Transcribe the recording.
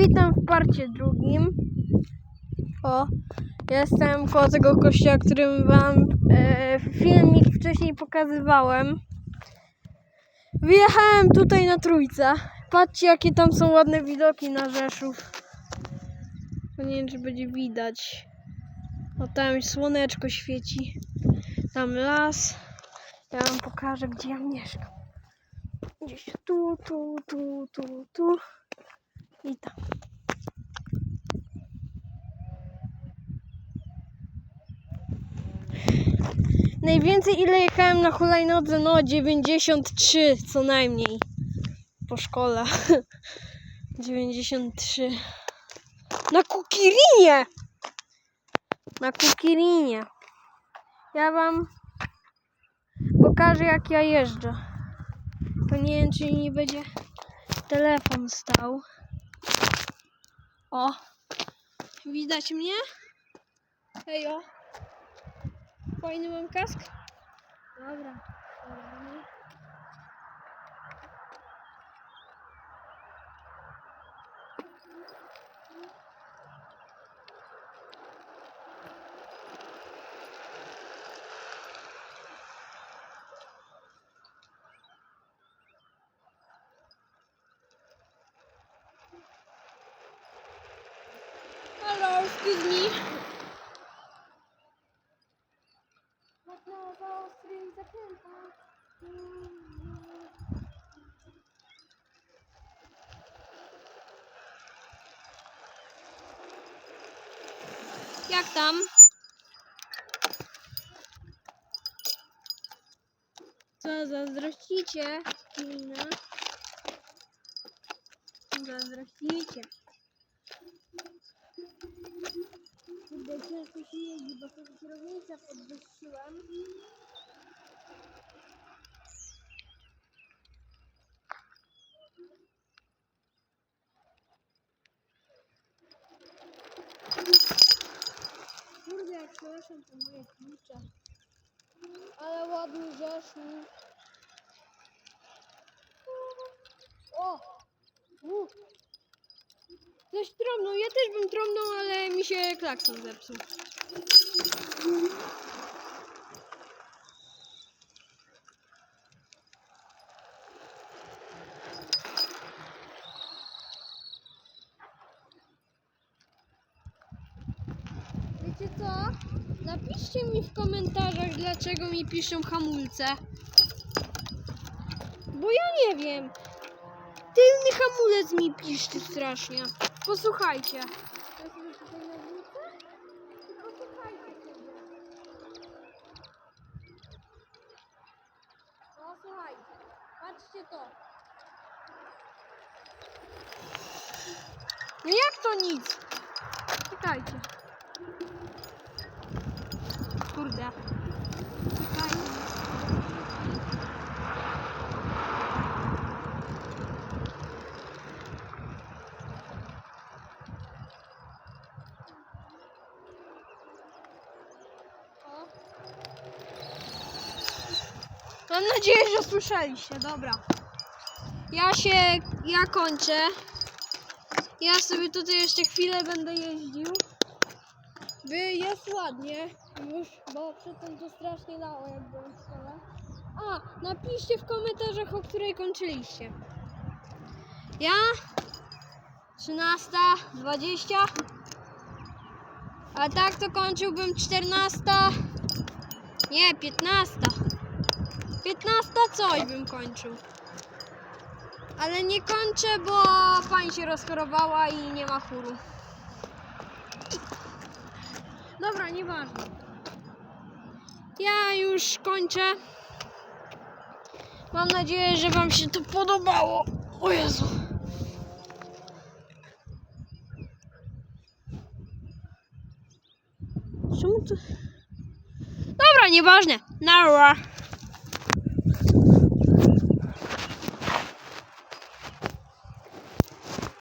Witam w parcie drugim. O, jestem koło tego kościoła, którym wam e, filmik wcześniej pokazywałem. Wyjechałem tutaj na trójce. Patrzcie, jakie tam są ładne widoki na Rzeszów. No Nie wiem, czy będzie widać. O, tam słoneczko świeci. Tam las. Ja wam pokażę, gdzie ja mieszkam. Gdzieś tu, tu, tu, tu, tu. I tam. Najwięcej ile jechałem na hulajnodze? No 93 co najmniej. Po szkole. 93. Na Kukirinie! Na Kukirinie. Ja wam pokażę jak ja jeżdżę. To nie wiem czy mi będzie telefon stał. O! Widać mnie? Hejo! Fajny mam kask? Dobra. Excuse me. Jak tam? Co, zazdrościcie? Zazdrościcie. Kurde, ciężko się jeździ, bo sobie kierownicę podwyższyłem. Kurde, jak przepraszam, to moje klucze. Ale ładny Rzeszów. O! U. Ktoś trąbnął, ja też bym trąbnął, ale mi się klakson zepsuł. Wiecie co? Napiszcie mi w komentarzach, dlaczego mi piszą hamulce. Bo ja nie wiem. Tylny hamulec mi piszczy strasznie. Posłuchajcie. Posłuchajcie. Patrzcie to. No jak to nic? Czekajcie. Kurde. Mam nadzieję, że słyszeliście. Dobra. Ja się, ja kończę. Ja sobie tutaj jeszcze chwilę będę jeździł. By jest ładnie już, bo przedtem to strasznie dało, jak byłem w szkole. A, napiszcie w komentarzach, o której kończyliście. Ja 13.20 A tak to kończyłbym 14 Nie, 15 15 coś bym kończył. Ale nie kończę, bo pani się rozchorowała i nie ma chóru. Dobra, nieważne. Ja już kończę. Mam nadzieję, że wam się to podobało. O Jezu. Czemu to... Dobra, nieważne. Nara.